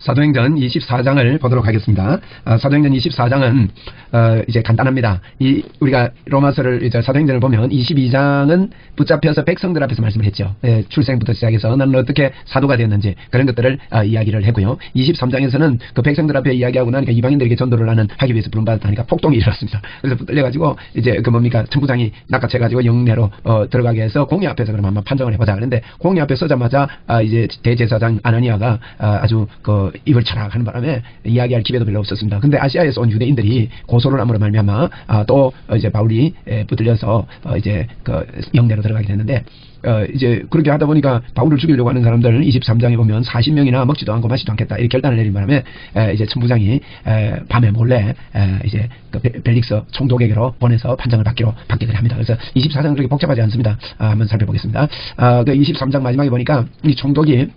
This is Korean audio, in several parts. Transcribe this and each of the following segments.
사도행전 24장을 보도록 하겠습니다. 어, 사도행전 24장은 어, 이제 간단합니다. 이 우리가 로마서를 이제 사도행전을 보면 22장은 붙잡혀서 백성들 앞에서 말씀을 했죠. 예, 출생부터 시작해서 나는 어떻게 사도가 되었는지 그런 것들을 어, 이야기를 했고요. 23장에서는 그 백성들 앞에 이야기하고 나니까 이방인들에게 전도를 하는 하기 위해서 부름받았다니까 폭동이 일어났습니다. 그래서 붙들려가지고 이제 그 뭡니까 천부장이 낚아채가지고 영내로 어, 들어가게 해서 공회 앞에서 그럼 한번 판정을 해보자. 그런데 공회 앞에 서자마자 아, 이제 대제사장 아나니아가 아, 아주 그 입을 차락 하는 바람에 이야기할 기회도 별로 없었습니다. 근데 아시아에서 온 유대인들이 고소를 함으로 말미암아 아, 또 이제 바울이 에, 붙들려서 어, 이제 그 영내로 들어가게 됐는데 어, 이제 그렇게 하다 보니까 바울을 죽이려고 하는 사람들 23장에 보면 40명이나 먹지도 않고 마시지도 않겠다 이렇게 결단을 내린 바람에 에, 이제 천부장이 에, 밤에 몰래 에, 이제 그 벨릭스 총독에게로 보내서 판정을 받기로 받게 합니다. 그래서 24장은 그렇게 복잡하지 않습니다. 아, 한번 살펴보겠습니다. 아, 그 23장 마지막에 보니까 이 총독이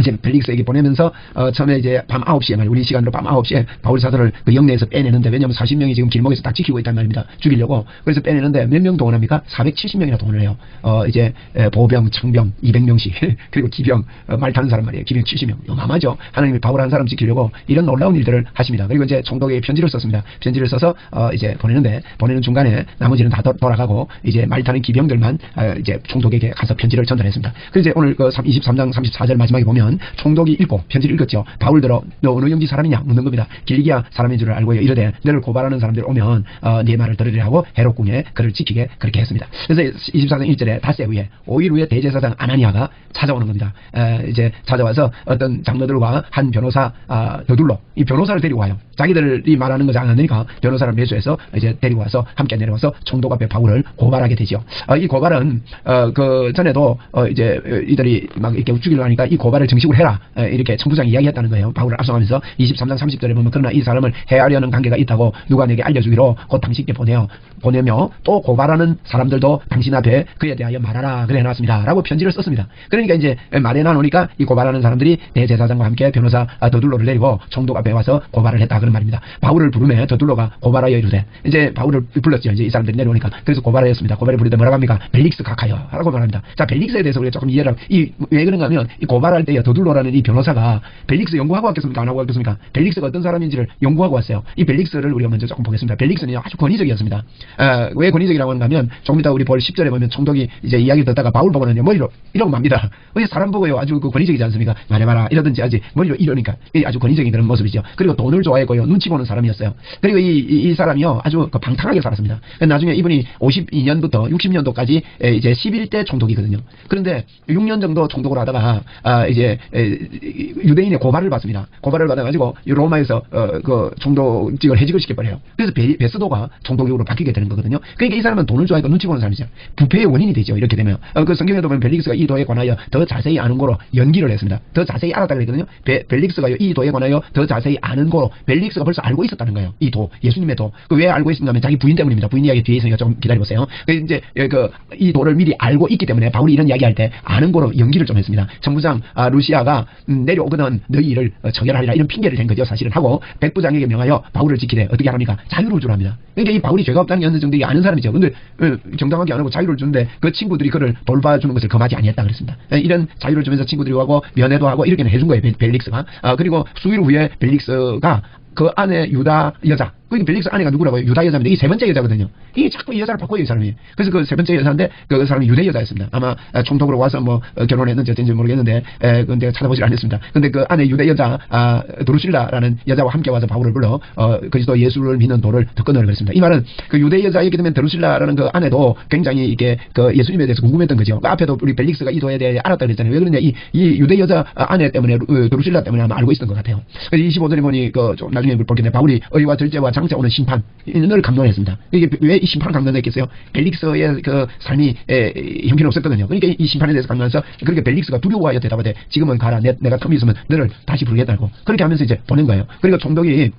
이제 벨릭스에게 보내면서 어, 처음에 이제 밤 9시에 말 우리 시간으로 밤 9시에 바울 사도를 그 영내에서 빼내는데 왜냐하면 40명이 지금 길목에서 딱 지키고 있단 말입니다. 죽이려고 그래서 빼내는데 몇 명 동원합니까? 470명이나 동원을 해요. 어, 이제 보병, 청병 200명씩 그리고 기병 어, 말 타는 사람 말이에요. 기병 70명 어마어마죠. 하나님이 바울 한 사람 지키려고 이런 놀라운 일들을 하십니다. 그리고 이제 총독에게 편지를 썼습니다. 편지를 써서 어, 이제 보내는데 보내는 중간에 나머지는 다 도, 돌아가고 이제 말 타는 기병들만 어, 이제 총독에게 가서 편지를 전달했습니다. 그래서 오늘 그 23장 34절 마지막에 보면 보면 총독이 읽고 편지를 읽었죠. 바울 들어 너 어느 영지 사람이냐 묻는 겁니다. 길기야 사람인 줄 알고 이러되 너를 고발하는 사람들 오면 어, 네 말을 들으려 하고 헤롯궁에 그를 지키게 그렇게 했습니다. 그래서 24장 1절에 닷새 후에 5일 후에 대제사장 아나니아가 찾아오는 겁니다. 에, 이제 찾아와서 어떤 장로들과 한 변호사 아, 더둘러 이 변호사를 데리고 와요. 자기들이 말하는 거지 않으니까 변호사를 매수해서 이제 데리고 와서 함께 내려와서 총독 앞에 바울을 고발하게 되죠. 어, 이 고발은 어, 그 전에도 어, 이제 이들이 막 이렇게 죽이려 하니까 이 고발을 정식으로 해라 이렇게 청부장이 이야기했다는 거예요. 바울을 앞서가면서 23장 30절에 보면 그러나 이 사람을 해하려는 관계가 있다고 누가 내게 알려주기로 곧 당신께 보내어 보내며 또 고발하는 사람들도 당신 앞에 그에 대하여 말하라 그래 놨습니다. 라고 편지를 썼습니다. 그러니까 이제 말해 놔놓으니까 이 고발하는 사람들이 대제사장과 함께 변호사 더둘로를 내리고 총독 앞에 와서 고발을 했다 그런 말입니다. 바울을 부르면 더둘로가 고발하여 이르되 이제 바울을 불렀죠. 이제 이 사람들이 내려오니까 그래서 고발하였습니다. 고발을 부르되 뭐라고 합니까? 벨릭스 각하여 라고 말합니다. 자 벨릭스에 대해서 우리가 조금 이해를 이 왜 그런가 하면 이 고발할 때에 더둘로라는 이 변호사가 벨릭스 연구하고 왔겠습니까? 안 하고 왔겠습니까? 벨릭스가 어떤 사람인지를 연구하고 왔어요. 이 벨릭스를 우리가 먼저 조금 보겠습니다. 벨릭스는 아주 권위적이었습니다. 어, 왜 권위적이라고 하는가 하면 조금 이따 우리 볼 10절에 보면 총독이 이제 이야기를 듣다가 바울 보고는 머리로 이러고 맙니다. 왜 사람 보고요 아주 그 권위적이지 않습니까? 말해봐라 이러든지 하지 머리로 이러니까 아주 권위적인 그런 모습이죠. 그리고 돈을 좋아했고요. 눈치 보는 사람이었어요. 그리고 이, 이, 이 사람이요 아주 그 방탕하게 살았습니다. 나중에 이분이 52년부터 60년도까지 이제 11대 총독이거든요. 그런데 6년 정도 총독을 하다가 아, 이제 유대인의 고발을 받습니다. 고발을 받아가지고 로마에서 어, 그 총독직을 해직을 시켜버려요. 그래서 베, 베스도가 총독으로 바뀌게 되는 거거든요. 그러니까 이 사람은 돈을 좋아하고 눈치 보는 사람이죠. 부패의 원인이 되죠. 이렇게 되면 어, 그 성경에도 보면 벨릭스가 이 도에 관하여 더 자세히 아는 거로 연기를 했습니다. 더 자세히 알았다 그랬거든요. 베, 벨릭스가 이 도에 관하여 더 자세히 아는 거로 벨릭스가 벌써 알고 있었다는 거예요. 이 도, 예수님의 도. 그 왜 알고 있었냐면 자기 부인 때문입니다. 부인 이야기 뒤에 있으니까 좀 기다려보세요. 그 이제 그 이 도를 미리 알고 있기 때문에 바울이 이런 이야기할 때 아는 거로 연기를 좀 했습니다. 정부장 아, 루시 아가 음, 내려오거든 너희 일을 어, 이런 핑계를 댄 거죠. 사실은 하고 백부장에게 명하여 바울을 지키래 어떻게 하랍니까? 자유를 주랍니다. 그러니까 이 바울이 죄가 없다는 게 어느 정도 아는 사람이죠. 근데 어, 정당하게 안 하고 자유를 주는데 그 친구들이 그를 돌봐주는 것을 금하지 아니했다 그랬습니다. 예, 이런 자유를 주면서 친구들이 하고 면회도 하고 이렇게는 해준 거예요. 벨릭스가. 아, 그리고 수일 후에 벨릭스가 그 안에 유다 여자 그게 벨릭스 아내가 누구라고요? 유다 여자입니다. 이세 번째 여자거든요. 이 자꾸 이 여자를 바꿔요, 이 사람이. 그래서 그 세 번째 여자인데 그 사람이 유대 여자였습니다. 아마 총독으로 와서 뭐 어, 결혼했는지 어쩐지 모르겠는데 제가 찾아보질 않았습니다. 근데 그 안에 유대 여자 아, 도루실라라는 여자와 함께 와서 바울을 불러 어, 그리스도 예수를 믿는 도를 득건을 그랬습니다. 이 말은 그 유대 여자이기 때문에 도루실라라는 그 아내도 굉장히 이게 그 예수님에 대해서 궁금했던 거죠. 그 앞에도 우리 벨릭스가 이 도에 대해 알았다 그랬잖아요. 왜 그러냐 이, 이 유대 여자 아내 때문에 도루실라 때문에 아마 알고 있었던 것 같아요. 25절에 보니 그 좀 나중에 볼겠네 바울이 의와 절제와 장차 오는 심판 늘 감동했습니다. 이게 왜 이 심판을 감동했겠어요? 벨릭스의 그 삶이 에, 형편이 없었거든요. 그러니까 이 심판에 대해서 감동해서 그렇게 벨릭스가 두려워하여 대답하되 지금은 가라 내, 내가 텀이 있으면 너를 다시 부르겠다고 그렇게 하면서 이제 보낸 거예요. 그리고 총독이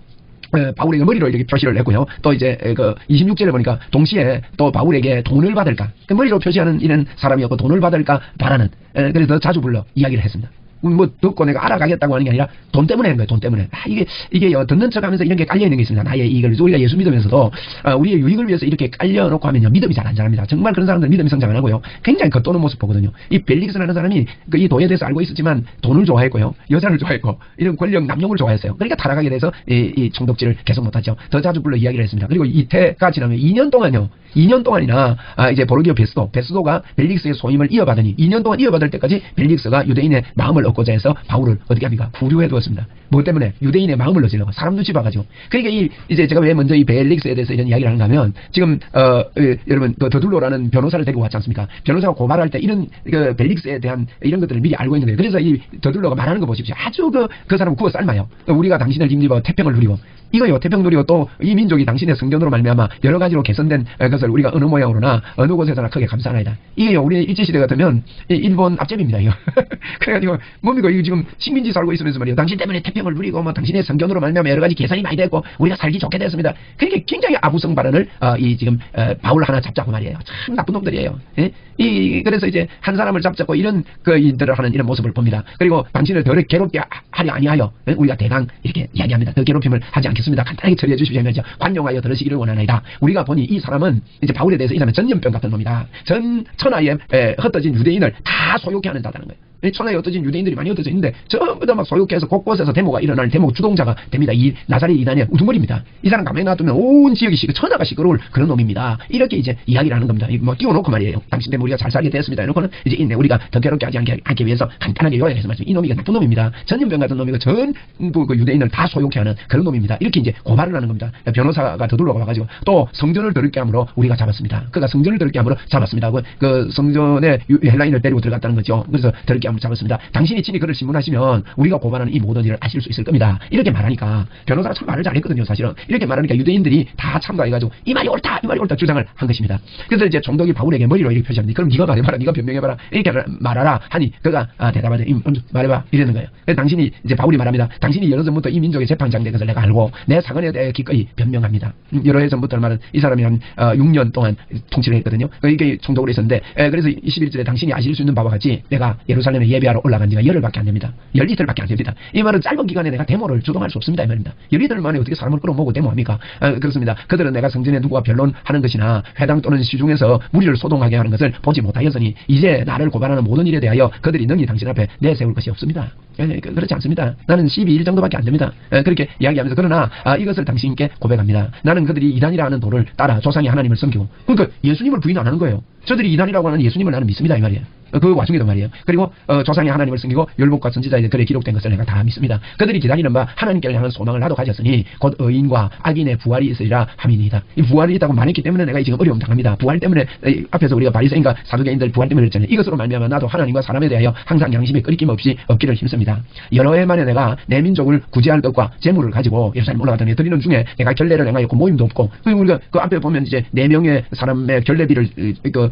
바울에게 머리로 이렇게 표시를 했고요. 또 이제 그 26절에 보니까 동시에 또 바울에게 돈을 받을까 그 머리로 표시하는 이런 사람이었고 돈을 받을까 바라는 그래서 자주 불러 이야기를 했습니다. 뭐 듣고 내가 알아가겠다고 하는 게 아니라 돈 때문에 하는 거예요. 돈 때문에. 아, 이게 이게 요 듣는 척하면서 이런 게 깔려 있는 게 있습니다. 나의 이익을 우리가 예수 믿으면서도 아, 우리의 유익을 위해서 이렇게 깔려 놓고 하면요 믿음이 잘 안 자랍니다. 정말 그런 사람들 믿음이 성장 안 하고요. 굉장히 겉도는 모습 보거든요. 이 벨릭스라는 사람이 그이 도에 대해서 알고 있었지만 돈을 좋아했고요, 여자를 좋아했고 이런 권력 남용을 좋아했어요. 그러니까 타락하게 돼서 이, 이 총독질을 계속 못하죠. 더 자주 불러 이야기를 했습니다. 그리고 이태가 지나면 2년 동안요. 2년 동안이나 아, 이제 보르기오 베스도 베스도가 벨릭스의 소임을 이어받으니 2년 동안 이어받을 때까지 벨릭스가 유대인의 마음을 얻고자 해서 바울을 어떻게 합니까? 구류해 두었습니다. 뭐 때문에 유대인의 마음을 얻으려고 사람 눈치 봐가지고 그러니까 이 이제 제가 왜 먼저 이 벨릭스에 대해서 이런 이야기를 하는가 하면 지금 어 예, 여러분 그 더둘로라는 변호사를 데리고 왔지 않습니까? 변호사가 고발할 때 이런 그 벨릭스에 대한 이런 것들을 미리 알고 있는 거예요. 그래서 이 더둘로가 말하는 거 보십시오. 아주 그, 그 사람 구워 삶아요. 우리가 당신을 힘입어 태평을 누리고 이거요 태평 누리고 또 이 민족이 당신의 성전으로 말미암아 여러 가지로 개선된 것을 우리가 어느 모양으로나 어느 곳에서나 크게 감사하나이다. 이게요 우리 일제시대 같으면 일본 앞제비입니다 이거. 그래가지고 뭡니까 이거 지금 식민지 살고 있으면서 말이에요. 당신 때문에 태평을 누리고 뭐 당신의 성전으로 말미암아 여러 가지 개선이 많이 됐고 우리가 살기 좋게 됐습니다. 그렇게 굉장히 아부성 발언을 어, 이 지금 어, 바울 하나 잡자고 말이에요. 참 나쁜 놈들이에요. 예? 이 그래서 이제 한 사람을 잡자고 이런 그 인들을 하는 이런 모습을 봅니다. 그리고 당신을 더 괴롭게 하려 아니하여 예? 우리가 대강 이렇게 이야기합니다. 더 괴롭힘을 하지 않겠습니다. 간단하게 처리해 주십시오. 하면서 관용하여 들으시기를 원하나이다. 우리가 보니 이 사람은 이제 바울에 대해서 이 사람은 전염병 같은 놈이다. 전 천하에 에, 흩어진 유대인을 다 소유케 하는 자다는 거예요. 천하에 흩어진 유대인들이 많이 흩어져 있는데 전부 다 막 소유케해서 곳곳에서 데모가 일어나는 데모 주동자가 됩니다. 이 나사렛 이단의 우두머리입니다. 이 사람 가만히 놔두면 온 지역이 시끄 천하가 시끄러울 그런 놈입니다. 이렇게 이제 이야기를 하는 겁니다. 뭐 띄워놓고 말이에요. 당신 때문에 우리가 잘 살게 되었습니다. 이놓고는 이제 있네 우리가 더 괴롭게 하지 않게, 않기 위해서 간단하게 요약해서 말씀 이 놈이 나쁜 놈입니다. 전염병 같은 놈이고 전부 그 유대인을 다 소유케 하는 그런 놈입니다. 이렇게 이제 고발을 하는 겁니다. 변호사가 더둘러가 와가지고 또 성전을 더럽게 함으로 우리가 잡았습니다. 그가 성전을 더럽게 함으로 잡았습니다. 그, 그 성전에 헬라인을 데리고 들어갔다는 거죠. 그래서 더럽게 함으로 잡았습니다. 당신이 친히 그를 신문하시면 우리가 고발하는 이 모든 일을 아실 수 있을 겁니다. 이렇게 말하니까 변호사가 참 말을 잘했거든요. 사실은 이렇게 말하니까 유대인들이 다 참가해가지고 이 말이 옳다 이 말이 옳다 주장을 한 것입니다. 그래서 이제 정독이 바울에게 머리로 이렇게 표시합니다. 그럼 네가 말해봐라 네가 변명해봐라 이렇게 말하라 하니 그가 아, 대답하되 말해봐 이러는 거예요. 당신이 이제 바울이 말합니다. 당신이 여러 전부터 이 민족의 재판장 된 것을 내가 알고 내 사건에 대해 기꺼이 변명합니다. 음, 여러 해 전부터 말은 이 사람이 한 어, 6년 동안 통치를 했거든요. 이게 총독으로 있었는데 에, 그래서 21절에 당신이 아실 수 있는 바와 같이 내가 예루살렘 에 예배하러 올라간 지가 열흘밖에 안 됩니다. 열 이틀밖에 안 됩니다. 이 말은 짧은 기간에 내가 데모를 주동할 수 없습니다. 이 말입니다. 열 이틀 만에 어떻게 사람을 끌어모고 데모합니까? 아, 그렇습니다. 그들은 내가 성전에 누구와 변론하는 것이나 회당 또는 시중에서 무리를 소동하게 하는 것을 보지 못하였으니 이제 나를 고발하는 모든 일에 대하여 그들이 능히 당신 앞에 내세울 것이 없습니다. 예, 그, 그렇지 않습니다. 나는 12일 정도밖에 안 됩니다. 예, 그렇게 이야기하면서 그러나 아, 이것을 당신께 고백합니다. 나는 그들이 이단이라 하는 도를 따라 조상이 하나님을 섬기고 그러니까 예수님을 부인 안 하는 거예요. 저들이 이단이라고 하는 예수님을 나는 믿습니다 이 말이에요. 그 와중에도 말이에요. 그리고 어, 조상의 하나님을 숨기고 율법과 선지자의 글에 기록된 것을 내가 다 믿습니다. 그들이 기다리는 바 하나님께를 향한 소망을 나도 가졌으니 곧 의인과 악인의 부활이 있으리라 함이니이다. 이 부활이 있다고 말했기 때문에 내가 지금 어려움 당합니다. 부활 때문에 앞에서 우리가 바리새인과 사두개인들 부활 때문에 그랬잖아요. 이것으로 말미암아 나도 하나님과 사람에 대하여 항상 양심이 끊김 없이 없기를 힘씁니다. 여러 해 만에 내가 내 민족을 구제할 것과 재물을 가지고 예루살렘 올라갔더니 드리는 중에 내가 결례를 행하였고 모임도 없고 우리가 그 앞에 보면 이제 네 명의 사람의 결례비를 그,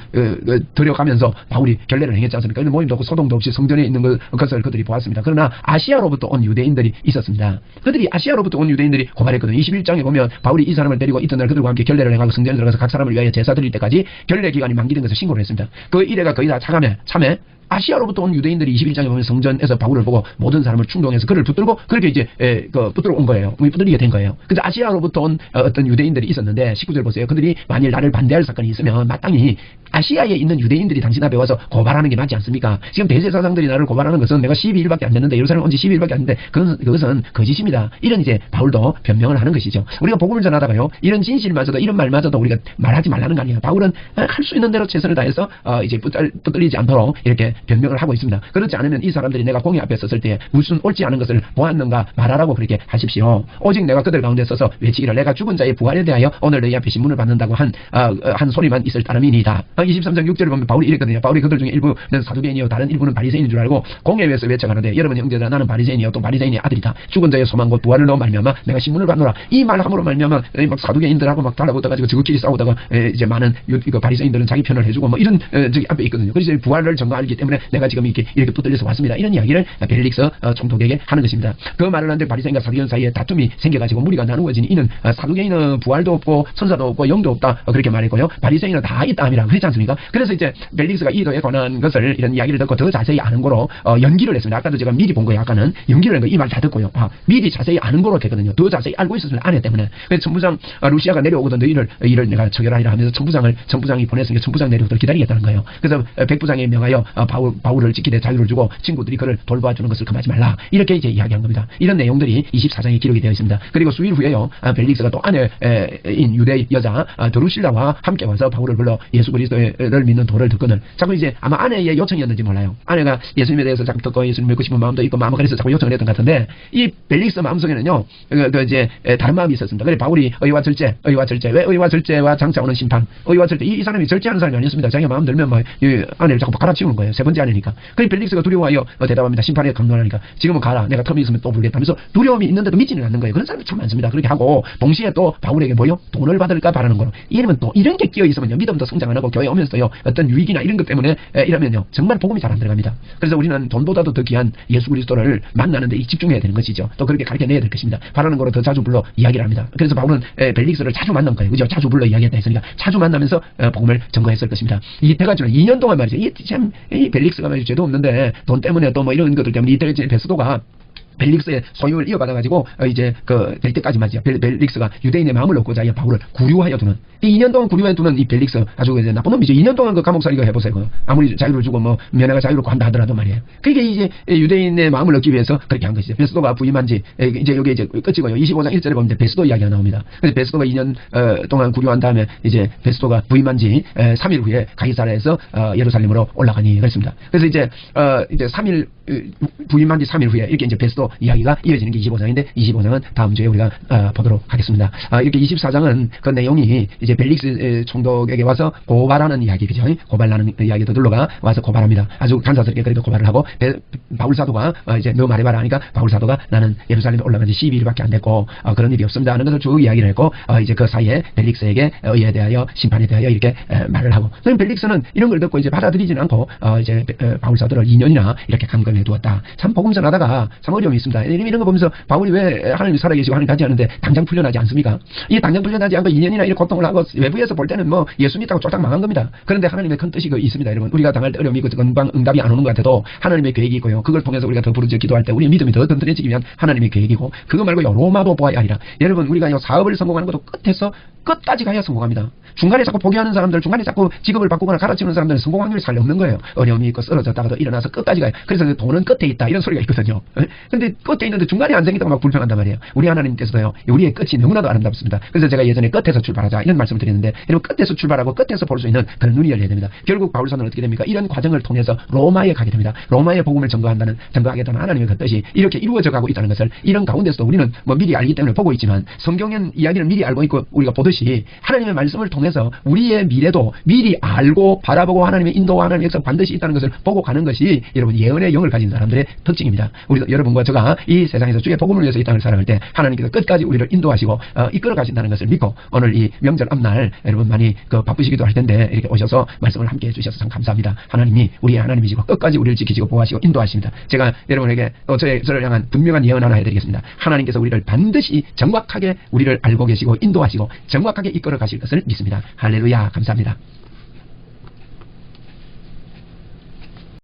들여가면서 바울이 결례를 행했지 않습니까? 모임도 없고 소동도 없이 성전에 있는 것을 그들이 보았습니다. 그러나 아시아로부터 온 유대인들이 있었습니다. 그들이 아시아로부터 온 유대인들이 고발했거든요. 21장에 보면 바울이 이 사람을 데리고 이튿날 그들과 함께 결례를 행하고 성전에 들어가서 각 사람을 위하여 제사 드릴 때까지 결례 기간이 만기된 것을 신고를 했습니다. 그 일회가 거의 다 차감해, 참해 아시아로부터 온 유대인들이 21장에 보면 성전에서 바울을 보고 모든 사람을 충동해서 그를 붙들고 그렇게 이제 에, 그 붙들어 온 거예요. 붙들리게 된 거예요. 근데 아시아로부터 온 어, 떤 유대인들이 있었는데 19절 보세요. 그들이 만일 나를 반대할 사건이 있으면 마땅히 아시아에 있는 유대인들이 당신 앞에 와서 고발하는 게 맞지 않습니까? 지금 대제사장들이 나를 고발하는 것은 내가 12일밖에 안 됐는데 예루살렘 온 지 12일밖에 안 됐는데 그것은, 그것은 거짓입니다. 이런 이제 바울도 변명을 하는 것이죠. 우리가 복음을 전하다가요. 이런 진실마저도 이런 말마저도 우리가 말하지 말라는 거 아니에요. 바울은 할 수 있는 대로 최선을 다해서 어, 이제 붙들리지 않도록 이렇게 변명을 하고 있습니다. 그렇지 않으면 이 사람들이 내가 공의 앞에 섰을 때 무슨 옳지 않은 것을 보았는가 말하라고 그렇게 하십시오. 오직 내가 그들 가운데 서서 외치기를 내가 죽은 자의 부활에 대하여 오늘 너희 앞에 신문을 받는다고 한, 어, 한 소리만 있을 따름이니다. 23장 6절을 보면 바울이 이랬거든요. 바울이 그들 중에 일부는 사두개인이요 다른 일부는 바리새인인 줄 알고 공예에서 외쳐가는데 여러분 형제들아 나는 바리새인이요 또 바리새인의 아들이다. 죽은 자의 소망 곧 부활을 넣어 말미암아 내가 신문을 받노라. 이 말 함으로 말미암아 막 사두개인들하고 막 달라붙어가지고 지구끼리 싸우다가 이제 많은 바리새인들은 자기 편을 해주고 뭐 이런 저기 앞에 있거든요. 그래서 부활을 전가하기 때문에 때문에 내가 지금 이렇게 이렇게 붙들려서 왔습니다. 이런 이야기를 벨릭스 어, 총독에게 하는 것입니다. 그 말을 하는데 바리새인과 사두개인 사이에 다툼이 생겨가지고 무리가 나누어진 이는 어, 사두개인은 부활도 없고 선사도 없고 영도 없다 어, 그렇게 말했고요. 바리새인은 다 있다 함이라고 그랬지 않습니까? 그래서 이제 벨릭스가 이도에 관한 것을 이런 이야기를 듣고 더 자세히 아는 거로 어, 연기를 했습니다. 아까도 제가 미리 본 거예요. 아까는 연기를 한 거 이 말 다 듣고요. 아, 미리 자세히 아는 거로 했거든요. 더 자세히 알고 있었으면 안했 때문에. 그래서 천부장 어, 루시아가 내려오거든 너희를 이를 내가 처결하리라 하면서 천부장을 천부장이 보냈으니까 천부장 내려오도록 기다리겠다는 거예요. 그래서 어, 백부장에 명하여 어, 바울, 바울을 지키되 자유를 주고 친구들이 그를 돌봐주는 것을 금하지 말라. 이렇게 이제 이야기한 겁니다. 이런 내용들이 24장에 기록이 되어 있습니다. 그리고 수일 후에요. 아, 벨릭스가 또 아내인 유대 여자 아, 드루실라와 함께 와서 바울을 불러 예수 그리스도를 믿는 도를 듣거늘 자꾸 이제 아마 아내의 요청이었는지 몰라요. 아내가 예수님에 대해서 자꾸 듣고 예수님 믿고 싶은 마음도 있고 마음은 그래서 자꾸 요청을 했던 것 같은데 이 벨릭스 마음속에는요. 그, 그 이제 다른 마음이 있었습니다. 그래 바울이 의와 절제, 의와 절제, 왜 의와 절제와 장차 오는 심판, 의와 절제 이, 이 사람이 절제하는 사람이 아니었습니다. 자기가 마음 들면 뭐이 아내를 자꾸 갈아치우는 거예요. 세 번째 아내니까. 그래 벨릭스가 두려워하여 어, 대답합니다. 심판에 강론하니까 지금은 가라. 내가 텀이 있으면 또 불겠다면서 두려움이 있는데도 믿지는 않는 거예요. 그런 사람이 참 많습니다. 그렇게 하고 동시에 또 바울에게 뭐요? 돈을 받을까 바라는 거로. 이러면 또 이런 게 끼어 있으면요. 믿음도 성장 안 하고 교회 오면서요. 어떤 유익이나 이런 것 때문에 에, 이러면요. 정말 복음이 잘 안 들어갑니다. 그래서 우리는 돈보다도 더 귀한 예수 그리스도를 만나는 데 집중해야 되는 것이죠. 또 그렇게 가르쳐내야 될 것입니다. 바라는 거로 더 자주 불러 이야기를 합니다. 그래서 바울은 에, 벨릭스를 자주 만난 거예요. 그죠? 자주 불러 이야기했다 했으니까 자주 만나면서 어, 복음을 전거했을 것입니다. 이때가지고 2년 동안 말이죠. 이참이 벨릭스가. 죄도 없는데 돈 때문에 또 뭐 이런 것들 때문에 이때까지 베스도가 벨릭스의 소유를 이어받아가지고 어, 이제 그 될 때까지 말이죠. 벨, 벨릭스가 유대인의 마음을 얻고자 이 바울을 구류하여 두는 이 2년 동안 구류하여 두는 이 벨릭스 아주 이제 나쁜 놈이죠. 2년 동안 그 감옥살이가 해보세요. 아무리 자유를 주고 뭐 면회가 자유롭고 한다 하더라도 말이에요. 그게 이제 유대인의 마음을 얻기 위해서 그렇게 한 것이죠. 베스도가 부임한 지 이제 여기 이제 끝이고요. 25장 1절에 보면 베스도 이야기가 나옵니다. 그래서 베스도가 2년 어, 동안 구류한 다음에 이제 베스도가 부임한 지 3일 후에 가이사라에서 어, 예루살렘으로 올라가니 그랬습니다. 그래서 이제 어, 이제 3일 부임한 지 3일 후에 이렇게 이제 베스도 이야기가 이어지는 게 25장인데 25장은 다음 주에 우리가 어, 보도록 하겠습니다. 어, 이렇게 24장은 그 내용이 이제 벨릭스 총독에게 와서 고발하는 이야기 그죠? 고발하는 이야기도 들러가 와서 고발합니다. 아주 간사스럽게 그래도 고발을 하고 베, 바울 사도가 어, 이제 너 말해봐라 하니까 바울 사도가 나는 예루살렘에 올라간 지 12일밖에 안 됐고 어, 그런 일이 없습니다 하는 것을 쭉 이야기를 했고 어, 이제 그 사이에 벨릭스에게 의에 대하여 심판에 대하여 이렇게 에, 말을 하고 그럼 벨릭스는 이런 걸 듣고 이제 받아들이지는 않고 어, 이제 에, 바울 사도를 2년이나 이렇게 감금해 두었다. 참 복음 전하다가 참 어려 움이 있습니다. 이런 거 보면서 바울이 왜 하나님이 살아계시고 하나님 않은데 당장 풀려나지 않습니까? 이 당장 풀려나지 않고 2년이나 이런 고통을 하고 외부에서 볼 때는 뭐 예수 믿다고 쫄딱 망한 겁니다. 그런데 하나님의 큰 뜻이 그 있습니다. 여러분 우리가 당할 때 어려움이 있고 금방 응답이 안 오는 것 같아도 하나님의 계획이 있고요. 그걸 통해서 우리가 더 부르짖어 기도할 때 우리의 믿음이 더 든든해지기 위한 하나님의 계획이고 그거 말고 요. 로마도 보아야 하리라. 여러분 우리가 요 사업을 성공하는 것도 끝에서 끝까지 가야 성공합니다. 중간에 자꾸 포기하는 사람들, 중간에 자꾸 직업을 바꾸거나 갈아치우는 사람들은 성공 확률이 잘 없는 거예요. 어려움이 있고 쓰러졌다가도 일어나서 끝까지 가요. 그래서 그 돈은 끝에 있다. 이런 소리가 있거든요. 근데 끝에 있는데 중간에 안 생긴다고 막 불평한단 말이에요. 우리 하나님께서요. 우리의 끝이 너무나도 아름답습니다. 그래서 제가 예전에 끝에서 출발하자 이런 말씀을 드렸는데 여러분 끝에서 출발하고 끝에서 볼 수 있는 그런 눈이 열려야 됩니다. 결국 바울사는 어떻게 됩니까? 이런 과정을 통해서 로마에 가게 됩니다. 로마의 복음을 전거한다는 전거하겠다는 하나님의 그 뜻이 이렇게 이루어져 가고 있다는 것을 이런 가운데서도 우리는 뭐 미리 알기 때문에 보고 있지만 성경은 이야기를 미리 알고 있고 우리가 보듯이 하나님의 말씀을 통해서 우리의 미래도 미리 알고 바라보고 하나님의 인도와 하나님의 역사 반드시 있다는 것을 보고 가는 것이 여러분 예언의 영을 가진 사람들의 특징입니다. 우리 여러분과 제가 이 세상에서 주의 복음을 위해서 이 땅을 살아갈 때 하나님께서 끝까지 우리를 인도하시고 어, 이끌어 가신다는 것을 믿고 오늘 이 명절 앞날 여러분 많이 그 바쁘시기도 할 텐데 이렇게 오셔서 말씀을 함께 해주셔서 참 감사합니다. 하나님이 우리의 하나님이시고 끝까지 우리를 지키시고 보호하시고 인도하십니다. 제가 여러분에게 어, 저의 저를 향한 분명한 예언 하나 해드리겠습니다. 하나님께서 우리를 반드시 정확하게 우리를 알고 계시고 인도하시고 정확하게 이끌어 가실 것을 믿습니다. 할렐루야 감사합니다.